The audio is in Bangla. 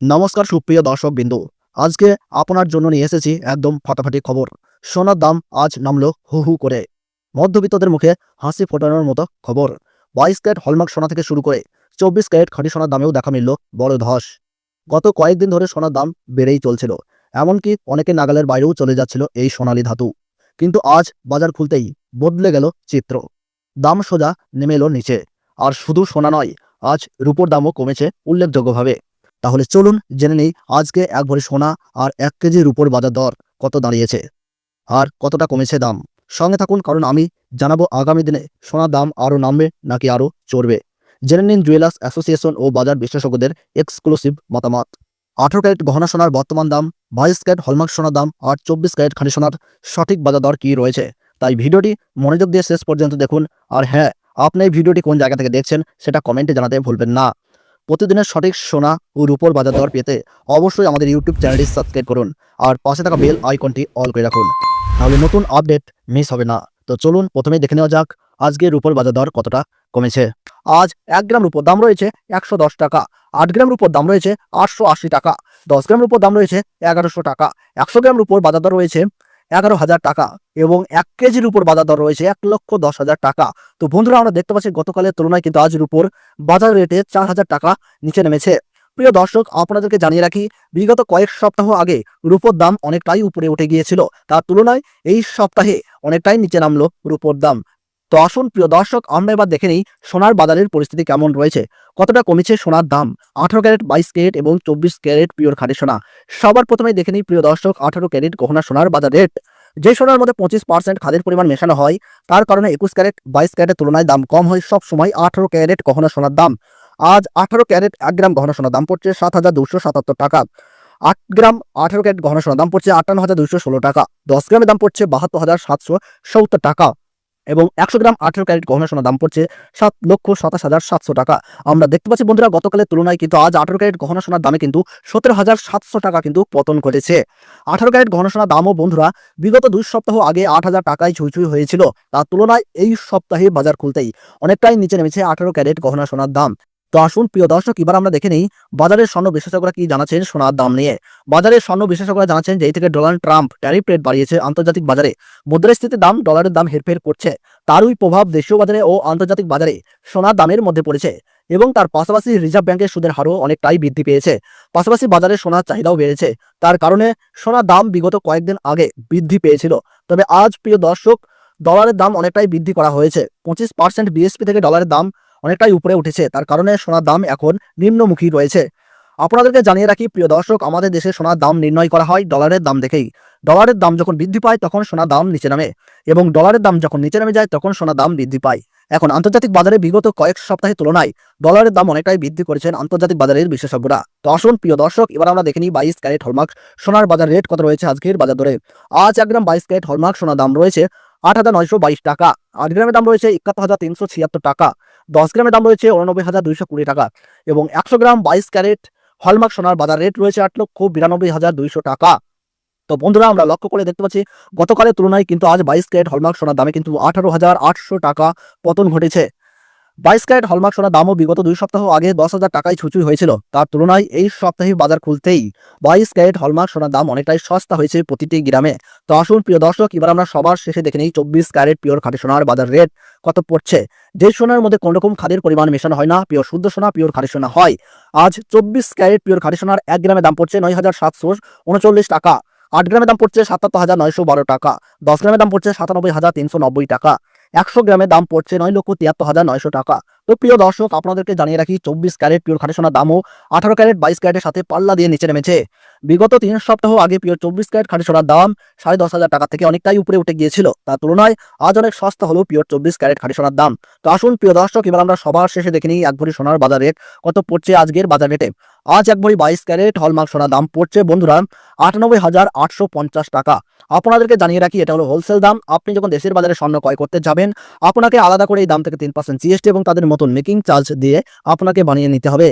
নমস্কার সুপ্রিয় দর্শক বিন্দু। আজকে আপনার জন্য নিয়ে এসেছি একদম ফাটাফাটি খবর। সোনার দাম আজ নামলো হু হু করে। মধ্যবিত্তদের মুখে হাসি ফোটানোর মতো খবর। বাইশ ক্যারেট হলমার্ক সোনা থেকে শুরু করে চব্বিশ ক্যারেট খাঁটি সোনার দামেও দেখা মিলল বড় ধস। গত কয়েকদিন ধরে সোনার দাম বেড়েই চলছিল। এমনকি অনেকে নাগালের বাইরেও চলে যাচ্ছিল এই সোনালি ধাতু। কিন্তু আজ বাজার খুলতেই বদলে গেল চিত্র। দাম সোজা নেমে এলো নিচে। আর শুধু সোনা নয়, আজ রূপোর দামও কমেছে উল্লেখযোগ্যভাবে। তাহলে চলুন জেনে নেই আজকে এক ভরি সোনা আর এক কেজির উপর বাজার দর কত দাঁড়িয়েছে। আর কতটা কমেছে দাম? সঙ্গে থাকুন, কারণ আমি জানাব আগামী দিনে সোনার দাম আরও নামবে নাকি আরও চড়বে। জেনে নিন জুয়েলার্স অ্যাসোসিয়েশন ও বাজার বিশেষজ্ঞদের এক্সক্লুসিভ মতামত। আঠারো ক্যারেট গহনা সোনার বর্তমান দাম, বাইশ ক্যারেট হলমার্ক সোনার দাম আর চব্বিশ ক্যারেট খাঁটি সোনার সঠিক বাজার দর কী রয়েছে? তাই ভিডিওটি মনোযোগ দিয়ে শেষ পর্যন্ত দেখুন। আর হ্যাঁ আপনি এই ভিডিওটি কোন জায়গা থেকে দেখছেন সেটা কমেন্টে জানাতে ভুলবেন না। প্রতিদিনের সঠিক সোনা ও রূপোর বাজার দর পেতে অবশ্যই আমাদের ইউটিউব চ্যানেলটি সাবস্ক্রাইব করুন আর পাশে থাকা বেল আইকনটি অল করে রাখুন। তাহলে নতুন আপডেট মিস হবে না। তো চলুন প্রথমেই দেখে নেওয়া যাক আজকে রূপোর বাজার দর কতটা কমেছে। আজ এক গ্রাম রূপোর দাম রয়েছে একশো দশ টাকা, আট গ্রাম রূপোর দাম রয়েছে আটশো আশি টাকা, দশ গ্রাম রূপোর দাম রয়েছে এগারোশো টাকা, একশো গ্রাম রূপোর বাজার দর রয়েছে এগারো হাজার টাকা এবং এক কেজির উপর বাজার দর রয়েছে এক লক্ষ দশ হাজার টাকা। তো বন্ধুরা, আমরা দেখতে পাচ্ছি গতকালের তুলনায় কিন্তু আজ উপর বাজার রেটে চার হাজার টাকা নিচে নেমেছে। প্রিয় দর্শক, আপনাদেরকে জানিয়ে রাখি, বিগত কয়েক সপ্তাহ আগে রূপোর দাম অনেকটাই উপরে উঠে গিয়েছিল। তার তুলনায় এই সপ্তাহে অনেকটাই নিচে নামলো রূপোর দাম। তো আসুন প্রিয় দর্শক, আমরা এবার দেখে নিই সোনার বাজারের পরিস্থিতি কেমন রয়েছে। কতটা কমেছে সোনার দাম? আঠারো ক্যারেট বাইশ ক্যারেট এবং চব্বিশ ক্যারেট পিওর খাঁটি সোনা। সবার প্রথমে দেখে নিই প্রিয় দর্শক, আঠারো ক্যারেট গহনা সোনার বাজার রেট। যে সোনার মধ্যে পঁচিশ পার্সেন্ট খাদের পরিমাণ মেশানো হয়, তার কারণে একুশ ক্যারেট বাইশ ক্যারেটের তুলনায় দাম কম হয়। সব সময় আঠারো ক্যারেট গহনা সোনার দাম। আজ আঠারো ক্যারেট এক গ্রাম গহনা সোনার দাম পড়ছে সাত হাজার দুশো সাতাত্তর টাকা। আট গ্রাম আঠারো ক্যারেট গহনা সোনার দাম পড়ছে আটান্ন হাজার দুশো ষোলো টাকা। দশ গ্রামের দাম পড়ছে বাহাত্তর হাজার সাতশো সত্তর টাকা। এবং একশো গ্রাম আঠেরো ক্যারেট গহনা সোনার দাম পড়ছে সাত লক্ষ সাতাশ হাজার সাতশো টাকা। আমরা দেখতে পাচ্ছি বন্ধুরা, গতকালের তুলনায় কিন্তু আজ আঠেরো ক্যারেট গহনা সোনার দামে কিন্তু সতেরো হাজার সাতশো টাকা কিন্তু পতন ঘটেছে। আঠেরো ক্যারেট গহনা সোনার দামও বন্ধুরা, বিগত দুই সপ্তাহ আগে আট হাজার টাকায় ছুঁই হয়েছিল। তার তুলনায় এই সপ্তাহে বাজার খুলতেই অনেকটাই নিচে নেমেছে আঠেরো ক্যারেট গহনা সোনার দাম। তো আসুন, প্রিয় দর্শক, এবার আমরা দেখে নিই বাজারের স্বর্ণ বিশেষজ্ঞরা কি জানাচ্ছেন সোনার দাম নিয়ে। বাজারের স্বর্ণ বিশেষজ্ঞরা জানাচ্ছেন যে থেকে ডোনাল্ড ট্রাম্প ট্যারিফ রেট বাড়িয়েছে আন্তর্জাতিক বাজারে। মুদ্রাস্ফীতির দাম ডলারের দাম হেরফের করছে। তারই প্রভাব দেশীয় বাজারে ও আন্তর্জাতিক বাজারে সোনার দামের মধ্যে পড়েছে এবং তার পাশাপাশি রিজার্ভ ব্যাংকের সুদের হারও অনেকটাই বৃদ্ধি পেয়েছে। পাশাপাশি বাজারে সোনার চাহিদাও বেড়েছে। তার কারণে সোনার দাম বিগত কয়েকদিন আগে বৃদ্ধি পেয়েছিল। তবে আজ, প্রিয় দর্শক, ডলারের দাম অনেকটাই বৃদ্ধি করা হয়েছে। পঁচিশ পার্সেন্ট বিএসপি থেকে ডলারের দাম অনেকটাই উপরে উঠেছে। তার কারণে সোনার দাম এখন নিম্নমুখী রয়েছে। আপনাদেরকে জানিয়ে রাখি, প্রিয় দর্শক, আমাদের দেশে সোনার দাম নির্ণয় করা হয় ডলারের দাম দেখেই। ডলারের দাম যখন বৃদ্ধি পায়, তখন সোনার দাম নিচে নামে এবং ডলারের দাম যখন নিচে নামে যায়, তখন সোনার দাম বৃদ্ধি পায়। এখন আন্তর্জাতিক বাজারে বিগত কয়েক সপ্তাহের তুলনায় ডলারের দাম অনেকটাই বৃদ্ধি করেছেন আন্তর্জাতিক বাজারের বিশেষজ্ঞরা। তো আসুন, প্রিয় দর্শক, এবার আমরা দেখে নিই বাইশ ক্যারেট হলমার্ক সোনার বাজার রেট কত রয়েছে আজকের বাজার দরে। আজ এক গ্রাম বাইশ ক্যারেট হলমার্ক সোনার দাম রয়েছে আট হাজার নয়শো বাইশ টাকা। আট গ্রামের দাম রয়েছে একাত্তর হাজার তিনশো ছিয়াত্তর টাকা। দশ গ্রামের দাম রয়েছে উননব্বই হাজার দুইশো কুড়ি টাকা এবং একশো গ্রাম বাইশ ক্যারেট হলমার্ক সোনার বাজার রেট রয়েছে আট লক্ষ বিরানব্বই হাজার দুইশো টাকা। তো বন্ধুরা, আমরা লক্ষ্য করে দেখতে পাচ্ছি, গতকালের তুলনায় কিন্তু আজ বাইশ ক্যারেট হলমার্ক সোনার দামে কিন্তু আঠারো হাজার আটশো টাকা পতন ঘটেছে। বাইশ ক্যারেট হলমার্ক সোনার দামও বিগত দুই সপ্তাহ আগে দশ হাজার টাকায় ছুচুই হয়েছিল। তার তুলনায় এই সপ্তাহে বাজার খুলতেই বাইশ ক্যারেট হলমার্ক সোনার দাম অনেকটাই সস্তা হয়েছে প্রতিটি গ্রামে। তো আসুন, প্রিয় দর্শক, এবার আমরা সবার শেষে দেখে নিই চব্বিশ ক্যারেট পিওর খাঁটি সোনার বাজার রেট কত পড়ছে। যে সোনার মধ্যে কোন রকম খাদের পরিমাণ মেশানো হয় না পিওর শুদ্ধ সোনা, পিওর খাঁটি সোনা হয়। আজ চব্বিশ ক্যারেট পিওর খাঁটি সোনার এক গ্রামে দাম পড়ছে নয় হাজার সাতশো উনচল্লিশ টাকা। আট গ্রামের দাম পড়ছে সাতাত্তর হাজার নয়শো বারো টাকা। দশ গ্রামের দাম পড়ছে সাতানব্বই হাজার তিনশো নব্বই টাকা। একশো গ্রামের দাম পড়ছে নয় লক্ষ তিয়াত্তর হাজার নয়শো টাকা। তো প্রিয় দর্শক, আপনাদেরকে জানিয়ে রাখি, চব্বিশ ক্যারেট পিওর খাঁটি সোনার দামও আঠারো ক্যারেট, বাইশ ক্যারেটের সাথে পাল্লা দিয়ে নিচে নেমেছে। বিগত তিন সপ্তাহ আগে পিওর চব্বিশ ক্যারেট খাঁটি সোনার দাম সাড়ে দশ হাজার টাকা থেকে অনেকটাই উপরে উঠে গিয়েছিল। তার তুলনায় আজ অনেক সস্তা হলো পিওর চব্বিশ ক্যারেট খাঁটি সোনার দাম। তো আসুন প্রিয় দর্শক, এবার আমরা সবার শেষে দেখে নিই এক ভরি সোনার বাজার রেট, কত পড়ছে আজকের বাজার রেটে। আজ এক ভরি বাইশ ক্যারেট হলমার্ক সোনার দাম পড়ছে বন্ধুরা আটানব্বই হাজার আটশো পঞ্চাশ টাকা। আপনাদেরকে জানিয়ে রাখি, এটা হলো হোলসেল দাম। আপনি যখন দেশের বাজারে স্বর্ণ ক্রয় করতে যাবেন, আপনাকে আলাদা করে এই দাম থেকে তিন পার্সেন্ট জিএসটি এবং তাদের মতন মেকিং চার্জ দিয়ে আপনাকে বানিয়ে নিতে হবে।